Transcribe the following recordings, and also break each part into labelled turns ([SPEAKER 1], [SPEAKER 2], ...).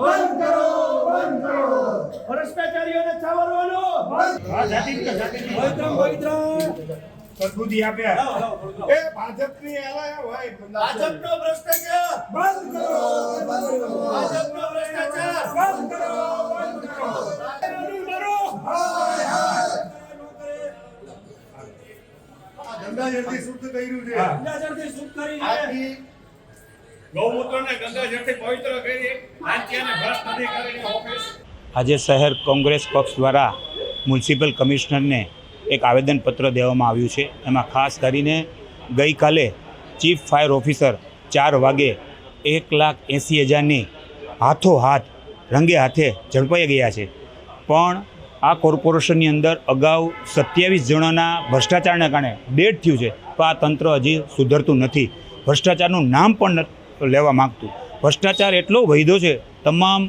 [SPEAKER 1] બંધ કરો બંધ કરો.
[SPEAKER 2] ભ્રષ્ટાચારીઓને છાવરવાનો. પવિત્રમ પવિત્ર
[SPEAKER 3] સદબુદ્ધિ આપ્યા એ ભાજપની આલા હોય
[SPEAKER 2] ભાજપનો ભ્રષ્ટાચાર.
[SPEAKER 1] બંધ કરો બંધ કરો.
[SPEAKER 2] ભાજપનો ભ્રષ્ટાચાર.
[SPEAKER 1] બંધ કરો બંધ કરો. હાય હાય.
[SPEAKER 3] ગંગાજળથી શુદ્ધ કર્યું છે.
[SPEAKER 2] શુદ્ધ કરીને
[SPEAKER 3] આથી
[SPEAKER 4] ગૌમૂત્રને ગંગાજળથી પવિત્ર કરી
[SPEAKER 5] આજે શહેર કોંગ્રેસ પક્ષ દ્વારા મ્યુનિસિપલ કમિશનરને એક આવેદનપત્ર દેવામાં આવ્યું છે. એમાં ખાસ કરીને ગઈકાલે ચીફ ફાયર ઓફિસર ચાર વાગે એક લાખ એંસી હજારની હાથો હાથ, રંગે હાથે ઝડપાઈ ગયા છે. પણ આ કોર્પોરેશનની અંદર અગાઉ સત્યાવીસ જણાના ભ્રષ્ટાચારને કારણે ડેડ થયું છે. તો આ તંત્ર હજી સુધરતું નથી. ભ્રષ્ટાચારનું નામ પણ લેવા માગતું. ભ્રષ્ટાચાર એટલો વૈધો છે, તમામ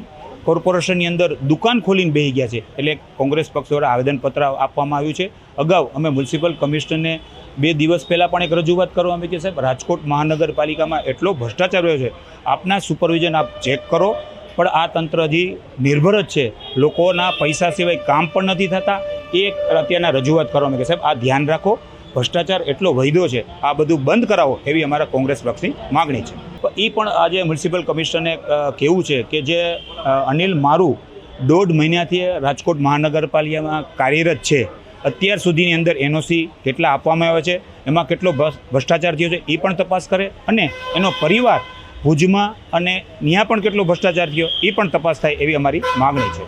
[SPEAKER 5] કોર્પોરેશનની અંદર દુકાન ખોલીને બેસી ગયા છે. એટલે કોંગ્રેસ પક્ષ દ્વારા આવેદનપત્ર આપવામાં આવ્યું છે. અગાઉ અમે મ્યુનિસિપલ કમિશનરને બે દિવસ પહેલાં પણ એક રજૂઆત કરવા આવી કે સાહેબ, રાજકોટ મહાનગરપાલિકામાં એટલો ભ્રષ્ટાચાર રહ્યો છે. આપના સુપરવિઝન આપ ચેક કરો. પણ આ તંત્ર હજી નિર્ભર જ છે. લોકોના પૈસા સિવાય કામ પણ નથી થતા. એ અત્યારના રજૂઆત કરવામાં કે સાહેબ, આ ધ્યાન રાખો. ભ્રષ્ટાચાર એટલો વૈધો છે, આ બધું બંધ કરાવો એવી અમારા કોંગ્રેસ પક્ષની માગણી છે. એ પણ આજે મ્યુનિસિપલ કમિશનરને કહેવું છે કે જે અનિલ મારુ દોઢ મહિનાથી રાજકોટ મહાનગરપાલિકામાં કાર્યરત છે, અત્યાર સુધીની અંદર એનઓસી કેટલા આપવામાં આવે છે, એમાં કેટલો ભ્રષ્ટાચાર થયો છે એ પણ તપાસ કરે અને એનો પરિવાર ભુજમાં અને ત્યાં પણ કેટલો ભ્રષ્ટાચાર થયો એ પણ તપાસ થાય એવી અમારી માગણી છે.